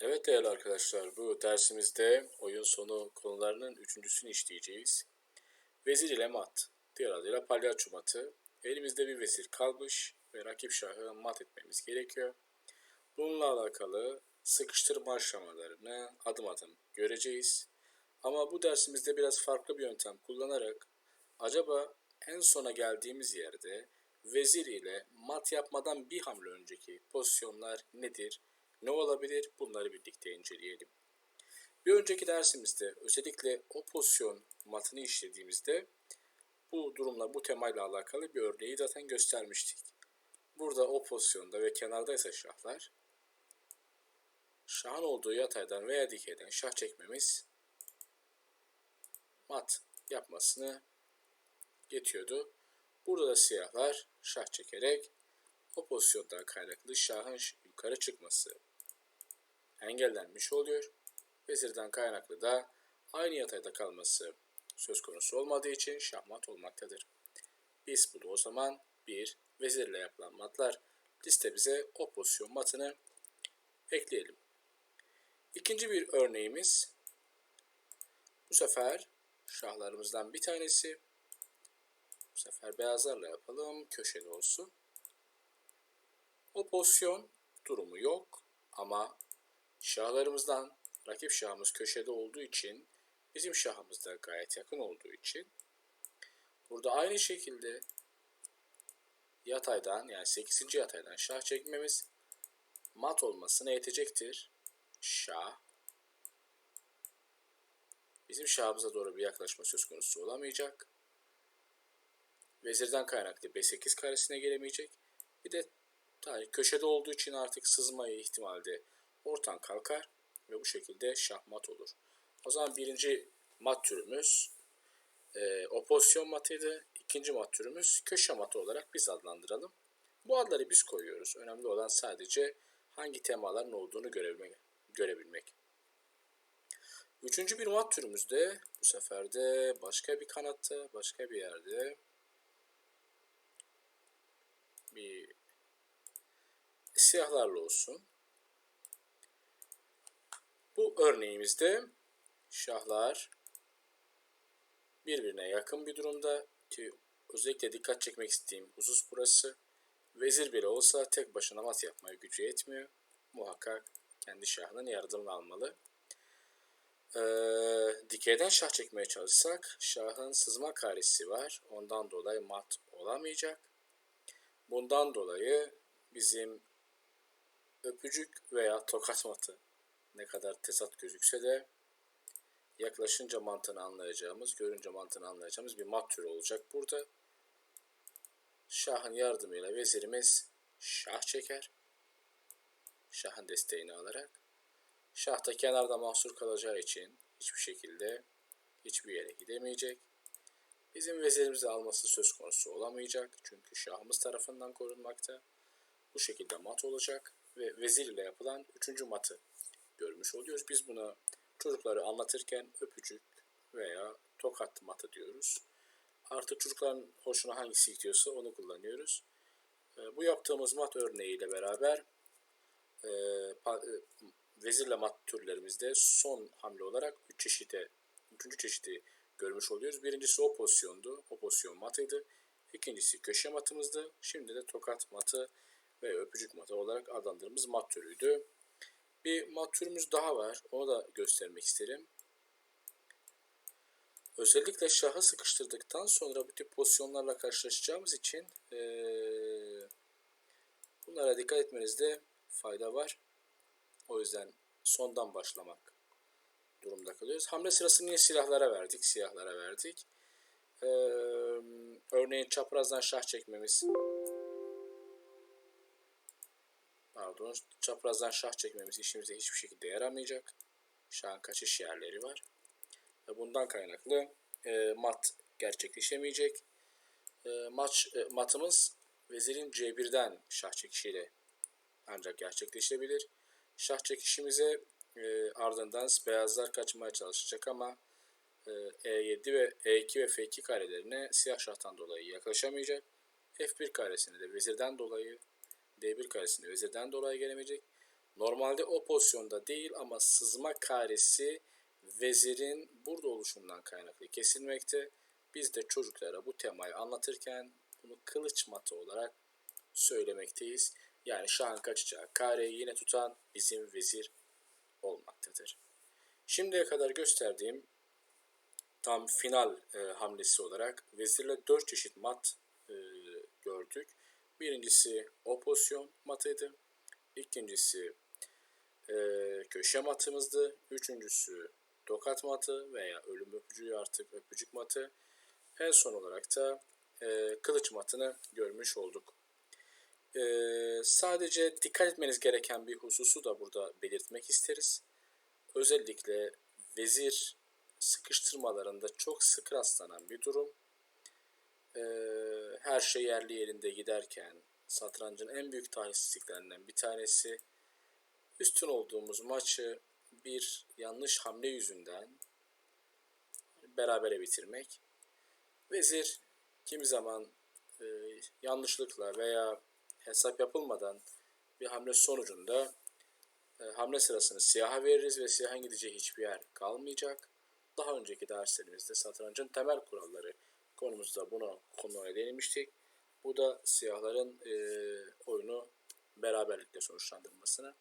Evet değerli arkadaşlar, bu dersimizde oyun sonu konularının üçüncüsünü işleyeceğiz. Vezir ile mat, diğer adıyla palyaço matı. Elimizde bir vezir kalmış ve rakip şahı mat etmemiz gerekiyor. Bununla alakalı sıkıştırma aşamalarını adım adım göreceğiz. Ama bu dersimizde biraz farklı bir yöntem kullanarak acaba en sona geldiğimiz yerde vezir ile mat yapmadan bir hamle önceki pozisyonlar nedir? Ne olabilir? Bunları birlikte inceleyelim. Bir önceki dersimizde özellikle o pozisyon matını işlediğimizde bu durumla bu temayla alakalı bir örneği zaten göstermiştik. Burada o pozisyonda ve kenardaysa şahlar şahın olduğu yataydan veya dikeyden şah çekmemiz mat yapmasını yetiyordu. Burada da siyahlar şah çekerek o pozisyondan kaynaklı şahın yukarı çıkması engellenmiş oluyor. Vezirden kaynaklı da aynı yatayda kalması söz konusu olmadığı için şahmat olmaktadır. Biz bunu o zaman bir vezirle yapılan matlar listemize o pozisyon matını ekleyelim. İkinci bir örneğimiz bu sefer şahlarımızdan bir tanesi bu sefer beyazlarla yapalım köşeli olsun. O pozisyon durumu yok ama Şahlarımızdan rakip şahımız köşede olduğu için bizim şahımız da gayet yakın olduğu için burada aynı şekilde yataydan yani 8. yataydan şah çekmemiz mat olmasına yetecektir. Şah bizim şahımıza doğru bir yaklaşma söz konusu olamayacak. Vezirden kaynaklı B8 karesine gelemeyecek. Bir de tabii köşede olduğu için artık sızmayı ihtimalde ortadan kalkar ve bu şekilde şahmat olur. O zaman birinci mat türümüz e, opozisyon matıydı. İkinci mat türümüz köşe matı olarak biz adlandıralım. Bu adları biz koyuyoruz. Önemli olan sadece hangi temaların olduğunu görebilmek. görebilmek. Üçüncü bir mat türümüz de bu sefer de başka bir kanatta, başka bir yerde bir siyahlarla olsun. Bu örneğimizde şahlar birbirine yakın bir durumda ki özellikle dikkat çekmek istediğim husus burası. Vezir bile olsa tek başına mat yapmaya gücü yetmiyor. Muhakkak kendi şahının yardımını almalı. Ee, dikeyden şah çekmeye çalışsak şahın sızma karesi var. Ondan dolayı mat olamayacak. Bundan dolayı bizim öpücük veya tokat matı ne kadar tezat gözükse de yaklaşınca mantığını anlayacağımız, görünce mantığını anlayacağımız bir mat türü olacak burada. Şahın yardımıyla vezirimiz şah çeker. Şahın desteğini alarak. Şah da kenarda mahsur kalacağı için hiçbir şekilde hiçbir yere gidemeyecek. Bizim vezirimizi alması söz konusu olamayacak. Çünkü şahımız tarafından korunmakta. Bu şekilde mat olacak ve vezir ile yapılan üçüncü matı görmüş oluyoruz. Biz buna çocukları anlatırken öpücük veya tokat matı diyoruz. Artık çocukların hoşuna hangisi gidiyorsa onu kullanıyoruz. E, bu yaptığımız mat örneğiyle beraber e, e, vezirle mat türlerimizde son hamle olarak üç çeşide, üçüncü çeşidi görmüş oluyoruz. Birincisi o pozisyondu. O pozisyon matıydı. İkincisi köşe matımızdı. Şimdi de tokat matı ve öpücük matı olarak adlandırdığımız mat türüydü. Bir mat türümüz daha var. Onu da göstermek isterim. Özellikle şahı sıkıştırdıktan sonra bu tip pozisyonlarla karşılaşacağımız için ee, bunlara dikkat etmenizde fayda var. O yüzden sondan başlamak durumda kalıyoruz. Hamle sırasını niye silahlara verdik? Siyahlara verdik. Ee, örneğin çaprazdan şah çekmemiz pardon çaprazdan şah çekmemiz işimize hiçbir şekilde yaramayacak. Şahın kaçış yerleri var. Ve bundan kaynaklı e, mat gerçekleşemeyecek. E, maç e, matımız vezirin C1'den şah çekişiyle ancak gerçekleşebilir. Şah çekişimize e, ardından beyazlar kaçmaya çalışacak ama e, E7 ve E2 ve F2 karelerine siyah şahtan dolayı yaklaşamayacak. F1 karesine de vezirden dolayı D1 karesinde vezirden dolayı gelemeyecek. Normalde o pozisyonda değil ama sızma karesi vezirin burada oluşundan kaynaklı kesilmekte. Biz de çocuklara bu temayı anlatırken bunu kılıç matı olarak söylemekteyiz. Yani şahın kaçacağı kareyi yine tutan bizim vezir olmaktadır. Şimdiye kadar gösterdiğim tam final e, hamlesi olarak vezirle 4 çeşit mat e, gördük. Birincisi o matıydı. İkincisi e, köşe matımızdı. Üçüncüsü tokat matı veya ölüm öpücüğü artık öpücük matı. En son olarak da e, kılıç matını görmüş olduk. E, sadece dikkat etmeniz gereken bir hususu da burada belirtmek isteriz. Özellikle vezir sıkıştırmalarında çok sık rastlanan bir durum. E, her şey yerli yerinde giderken satrancın en büyük talihsizliklerinden bir tanesi üstün olduğumuz maçı bir yanlış hamle yüzünden berabere bitirmek. Vezir kimi zaman e, yanlışlıkla veya hesap yapılmadan bir hamle sonucunda e, hamle sırasını siyaha veririz ve siyahın gideceği hiçbir yer kalmayacak. Daha önceki derslerimizde satrancın temel kuralları konumuzda buna konuya değinmiştik. Bu da siyahların e, oyunu beraberlikle sonuçlandırmasına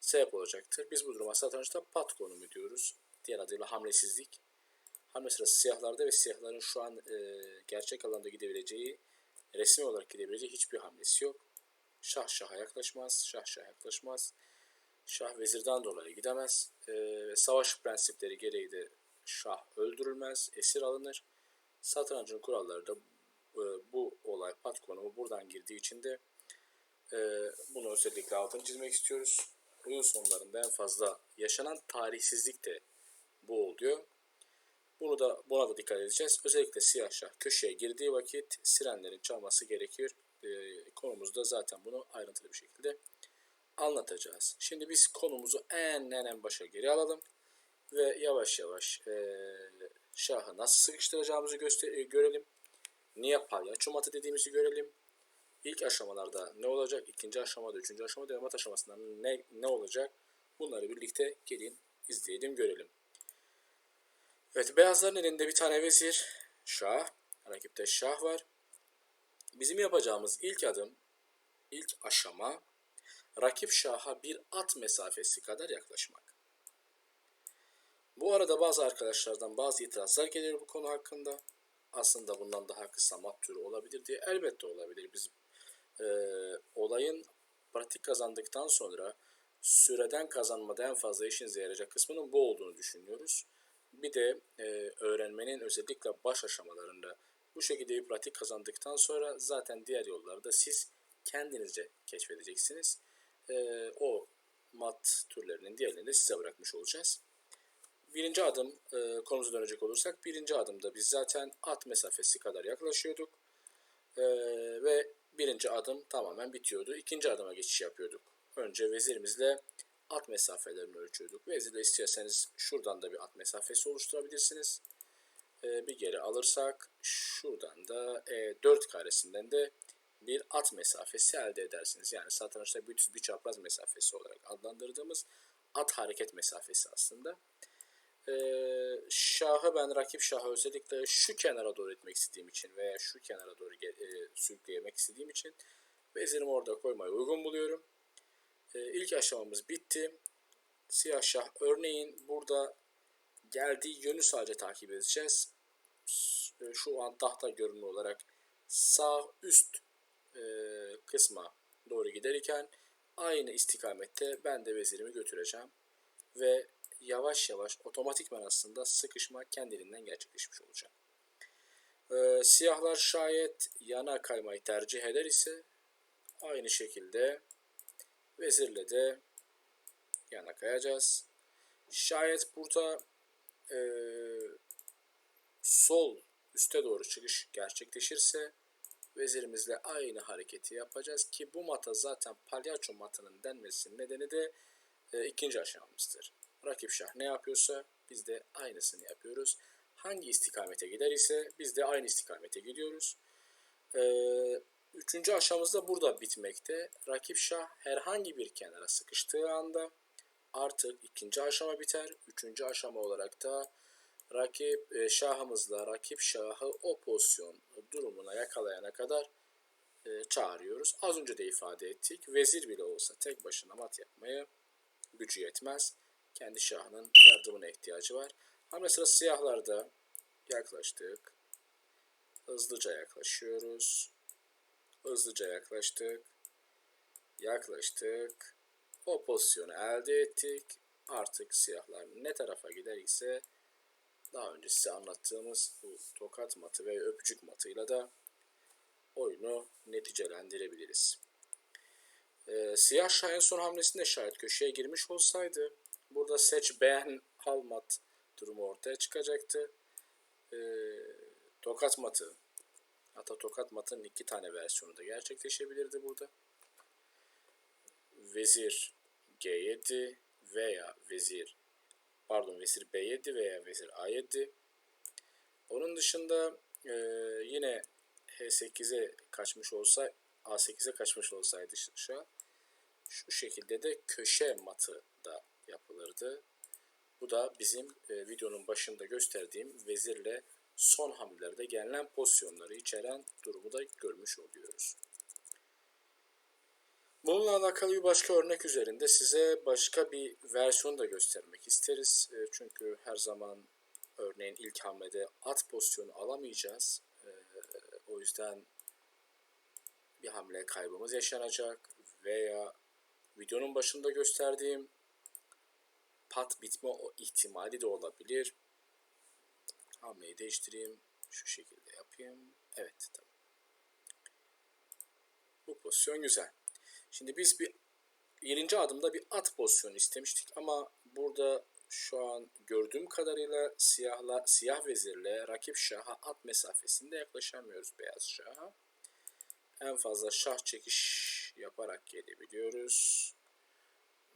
sebep olacaktır. Biz bu duruma satrançta pat konumu diyoruz. Diğer adıyla hamlesizlik. Hamle sırası siyahlarda ve siyahların şu an e, gerçek alanda gidebileceği, resmi olarak gidebileceği hiçbir hamlesi yok. Şah şaha yaklaşmaz, şah şaha yaklaşmaz. Şah vezirden dolayı gidemez. E, savaş prensipleri gereği de şah öldürülmez, esir alınır. Satrancın kuralları da e, bu olay pat konumu buradan girdiği için de e, bunu özellikle altını çizmek istiyoruz. Oyun sonlarında en fazla yaşanan tarihsizlik de bu oluyor. Bunu da buna da dikkat edeceğiz. Özellikle siyah şah köşeye girdiği vakit sirenlerin çalması gerekiyor. E, konumuzda zaten bunu ayrıntılı bir şekilde anlatacağız. Şimdi biz konumuzu en en en başa geri alalım ve yavaş yavaş e, şahı nasıl sıkıştıracağımızı e, görelim. Niye palyaço matı dediğimizi görelim. İlk aşamalarda ne olacak? İkinci aşamada, üçüncü aşamada ve aşamasında ne, ne olacak? Bunları birlikte gelin izleyelim, görelim. Evet, beyazların elinde bir tane vezir, şah, rakipte şah var. Bizim yapacağımız ilk adım, ilk aşama, rakip şaha bir at mesafesi kadar yaklaşmak. Bu arada bazı arkadaşlardan bazı itirazlar geliyor bu konu hakkında. Aslında bundan daha kısa mat türü olabilir diye elbette olabilir. Biz e, olayın pratik kazandıktan sonra süreden kazanmada en fazla işinize yarayacak kısmının bu olduğunu düşünüyoruz. Bir de e, öğrenmenin özellikle baş aşamalarında bu şekilde bir pratik kazandıktan sonra zaten diğer yollarda siz kendinizce keşfedeceksiniz. E, o mat türlerinin diğerlerini de size bırakmış olacağız. Birinci adım e, konumuza dönecek olursak birinci adımda biz zaten at mesafesi kadar yaklaşıyorduk. E, ve birinci adım tamamen bitiyordu. İkinci adıma geçiş yapıyorduk. Önce vezirimizle at mesafelerini ölçüyorduk. Vezirle isterseniz şuradan da bir at mesafesi oluşturabilirsiniz. E, bir geri alırsak şuradan da e, 4 karesinden de bir at mesafesi elde edersiniz. Yani satrançta bir, bir çapraz mesafesi olarak adlandırdığımız at hareket mesafesi aslında. Ee, şahı ben rakip şahı özellikle şu kenara doğru etmek istediğim için veya şu kenara doğru e, sürükleyemek istediğim için vezirimi orada koymayı uygun buluyorum. Ee, ilk aşamamız bitti. Siyah şah örneğin burada geldiği yönü sadece takip edeceğiz. E, şu an tahta görünümü olarak sağ üst e, kısma doğru giderken aynı istikamette ben de vezirimi götüreceğim ve yavaş yavaş otomatikman aslında sıkışma kendiliğinden gerçekleşmiş olacak. Ee, siyahlar şayet yana kaymayı tercih eder ise aynı şekilde vezirle de yana kayacağız. Şayet burada e, sol üste doğru çıkış gerçekleşirse vezirimizle aynı hareketi yapacağız ki bu mata zaten palyaço matının denmesinin nedeni de e, ikinci aşamamızdır. Rakip şah ne yapıyorsa biz de aynısını yapıyoruz. Hangi istikamete gider ise biz de aynı istikamete gidiyoruz. Ee, Üçüncü aşamamız da burada bitmekte. Rakip şah herhangi bir kenara sıkıştığı anda artık ikinci aşama biter. Üçüncü aşama olarak da rakip e, şahımızla rakip şahı o pozisyon durumuna yakalayana kadar e, çağırıyoruz. Az önce de ifade ettik. Vezir bile olsa tek başına mat yapmaya gücü yetmez. Kendi şahının yardımına ihtiyacı var. Hamle sırası siyahlarda yaklaştık. Hızlıca yaklaşıyoruz. Hızlıca yaklaştık. Yaklaştık. O pozisyonu elde ettik. Artık siyahlar ne tarafa gider ise daha önce size anlattığımız bu tokat matı ve öpücük matıyla da oyunu neticelendirebiliriz. Ee, siyah şah en son hamlesinde şayet köşeye girmiş olsaydı burada seç beğen al mat durumu ortaya çıkacaktı. Ee, tokat matı hatta tokat matının iki tane versiyonu da gerçekleşebilirdi burada. Vezir G7 veya vezir pardon vezir B7 veya vezir A7. Onun dışında e, yine H8'e kaçmış olsa A8'e kaçmış olsaydı şah şu şekilde de köşe matı da yapılırdı. Bu da bizim e, videonun başında gösterdiğim vezirle son hamlelerde gelinen pozisyonları içeren durumu da görmüş oluyoruz. Bununla alakalı bir başka örnek üzerinde size başka bir versiyon da göstermek isteriz. E, çünkü her zaman örneğin ilk hamlede at pozisyonu alamayacağız. E, o yüzden bir hamle kaybımız yaşanacak veya videonun başında gösterdiğim pat bitme o ihtimali de olabilir. Hamleyi değiştireyim. Şu şekilde yapayım. Evet tamam. Bu pozisyon güzel. Şimdi biz bir birinci adımda bir at pozisyonu istemiştik ama burada şu an gördüğüm kadarıyla siyahla siyah vezirle rakip şaha at mesafesinde yaklaşamıyoruz beyaz şaha. En fazla şah çekiş yaparak gelebiliyoruz.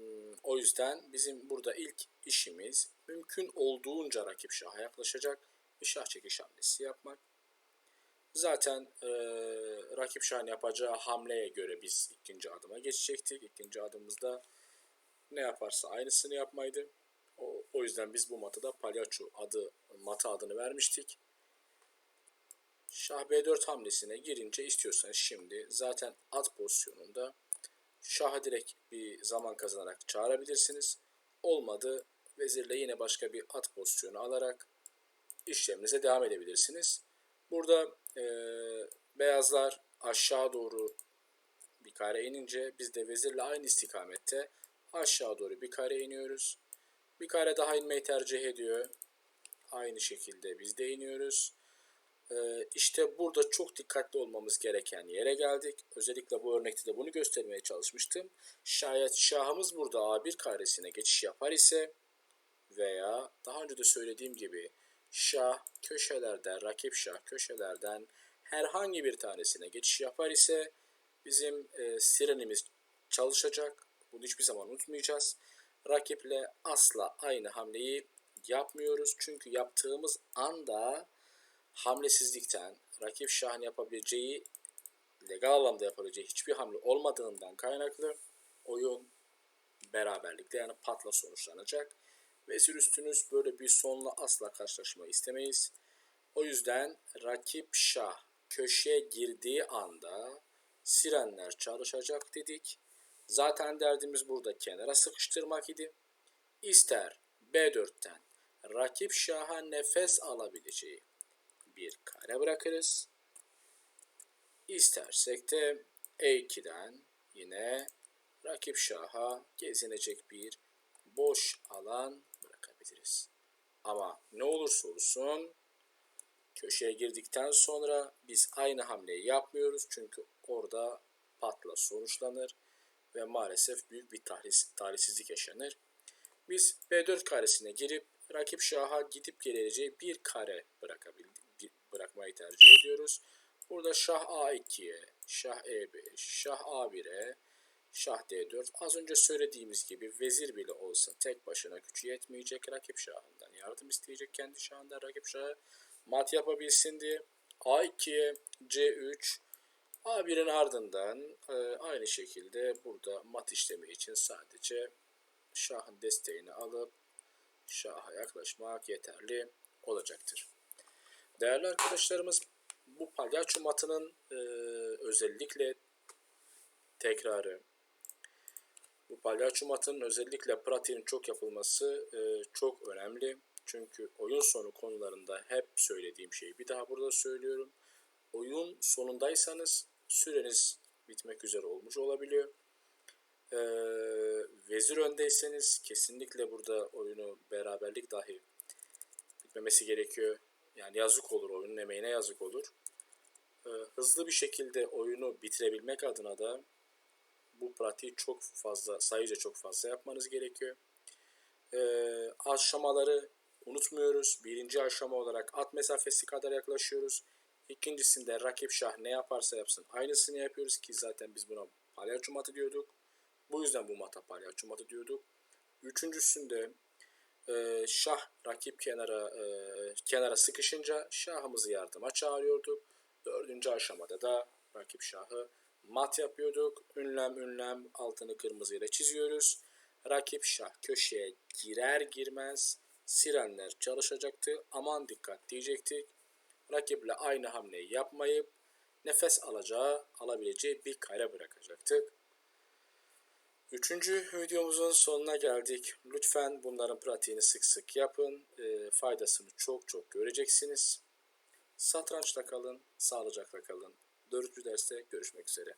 Hmm, o yüzden bizim burada ilk işimiz mümkün olduğunca rakip şaha yaklaşacak ve şah çekiş hamlesi yapmak. Zaten e, rakip şahın yapacağı hamleye göre biz ikinci adıma geçecektik. İkinci adımımızda ne yaparsa aynısını yapmaydı. O, o yüzden biz bu matıda palyaço adı, matı adını vermiştik. Şah B4 hamlesine girince istiyorsanız şimdi zaten at pozisyonunda şahı direkt bir zaman kazanarak çağırabilirsiniz. Olmadı vezirle yine başka bir at pozisyonu alarak işleminize devam edebilirsiniz. Burada e, beyazlar aşağı doğru bir kare inince biz de vezirle aynı istikamette aşağı doğru bir kare iniyoruz. Bir kare daha inmeyi tercih ediyor. Aynı şekilde biz de iniyoruz. Ee, işte burada çok dikkatli olmamız gereken yere geldik. Özellikle bu örnekte de bunu göstermeye çalışmıştım. Şayet şahımız burada A1 karesine geçiş yapar ise veya daha önce de söylediğim gibi şah köşelerden, rakip şah köşelerden herhangi bir tanesine geçiş yapar ise bizim e, sirenimiz çalışacak. Bunu hiçbir zaman unutmayacağız. Rakiple asla aynı hamleyi yapmıyoruz. Çünkü yaptığımız anda hamlesizlikten rakip şahın yapabileceği legal anlamda yapabileceği hiçbir hamle olmadığından kaynaklı oyun beraberlikte yani patla sonuçlanacak. Vezir üstünüz böyle bir sonla asla karşılaşmayı istemeyiz. O yüzden rakip şah köşeye girdiği anda sirenler çalışacak dedik. Zaten derdimiz burada kenara sıkıştırmak idi. İster B4'ten rakip şaha nefes alabileceği kare bırakırız. İstersek de E2'den yine rakip şaha gezinecek bir boş alan bırakabiliriz. Ama ne olursa olsun köşeye girdikten sonra biz aynı hamleyi yapmıyoruz. Çünkü orada patla sonuçlanır ve maalesef büyük bir talihsizlik yaşanır. Biz B4 karesine girip rakip şaha gidip geleceği bir kare bırakabildik, bırakmayı tercih ediyoruz. Burada şah A2'ye, şah E5, şah A1'e, şah D4. Az önce söylediğimiz gibi vezir bile olsa tek başına gücü yetmeyecek rakip şahından. Yardım isteyecek kendi şahından rakip şahı mat yapabilsin diye. A2'ye C3, A1'in ardından e, aynı şekilde burada mat işlemi için sadece şahın desteğini alıp şaha yaklaşmak yeterli olacaktır. Değerli arkadaşlarımız bu palyaço matının e, özellikle tekrarı bu palyaço matının özellikle pratiğin çok yapılması e, çok önemli. Çünkü oyun sonu konularında hep söylediğim şeyi bir daha burada söylüyorum. Oyun sonundaysanız süreniz bitmek üzere olmuş olabiliyor. Ee, vezir öndeyseniz kesinlikle burada oyunu beraberlik dahi bitmemesi gerekiyor. Yani yazık olur oyunun emeğine yazık olur. Ee, hızlı bir şekilde oyunu bitirebilmek adına da bu pratiği çok fazla sayıca çok fazla yapmanız gerekiyor. Ee, aşamaları unutmuyoruz. Birinci aşama olarak at mesafesi kadar yaklaşıyoruz. İkincisinde rakip şah ne yaparsa yapsın aynısını yapıyoruz ki zaten biz buna palyaço matı diyorduk. Bu yüzden bu mata palyaço matı diyorduk. Üçüncüsünde e, şah rakip kenara e, kenara sıkışınca şahımızı yardıma çağırıyorduk. Dördüncü aşamada da rakip şahı mat yapıyorduk. Ünlem ünlem altını kırmızı ile çiziyoruz. Rakip şah köşeye girer girmez sirenler çalışacaktı. Aman dikkat diyecektik. Rakiple aynı hamleyi yapmayıp nefes alacağı, alabileceği bir kare bırakacaktık. Üçüncü videomuzun sonuna geldik. Lütfen bunların pratiğini sık sık yapın. E, faydasını çok çok göreceksiniz. Satrançta kalın, sağlıcakla kalın. Dördüncü derste görüşmek üzere.